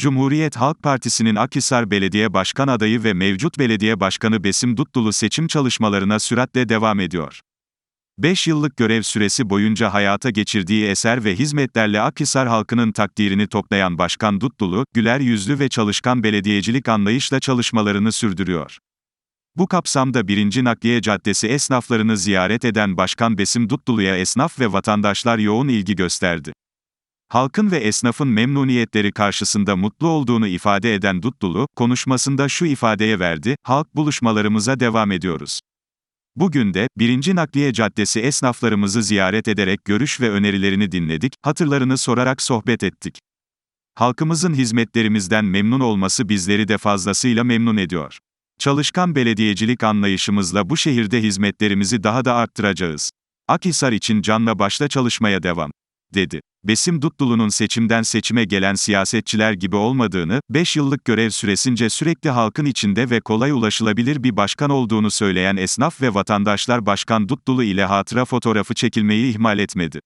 Cumhuriyet Halk Partisi'nin Akhisar Belediye Başkan adayı ve mevcut belediye başkanı Besim Dutlulu seçim çalışmalarına süratle devam ediyor. 5 yıllık görev süresi boyunca hayata geçirdiği eser ve hizmetlerle Akhisar halkının takdirini toplayan Başkan Dutlulu, güler yüzlü ve çalışkan belediyecilik anlayışla çalışmalarını sürdürüyor. Bu kapsamda 1. Nakliye Caddesi esnaflarını ziyaret eden Başkan Besim Dutlulu'ya esnaf ve vatandaşlar yoğun ilgi gösterdi. Halkın ve esnafın memnuniyetleri karşısında mutlu olduğunu ifade eden Dutlulu, konuşmasında şu ifadeye verdi, halk buluşmalarımıza devam ediyoruz. Bugün de, 1. Nakliye Caddesi esnaflarımızı ziyaret ederek görüş ve önerilerini dinledik, hatırlarını sorarak sohbet ettik. Halkımızın hizmetlerimizden memnun olması bizleri de fazlasıyla memnun ediyor. Çalışkan belediyecilik anlayışımızla bu şehirde hizmetlerimizi daha da arttıracağız. Akhisar için canla başla çalışmaya devam, dedi. Besim Dutlulu'nun seçimden seçime gelen siyasetçiler gibi olmadığını, 5 yıllık görev süresince sürekli halkın içinde ve kolay ulaşılabilir bir başkan olduğunu söyleyen esnaf ve vatandaşlar Başkan Dutlulu ile hatıra fotoğrafı çekilmeyi ihmal etmedi.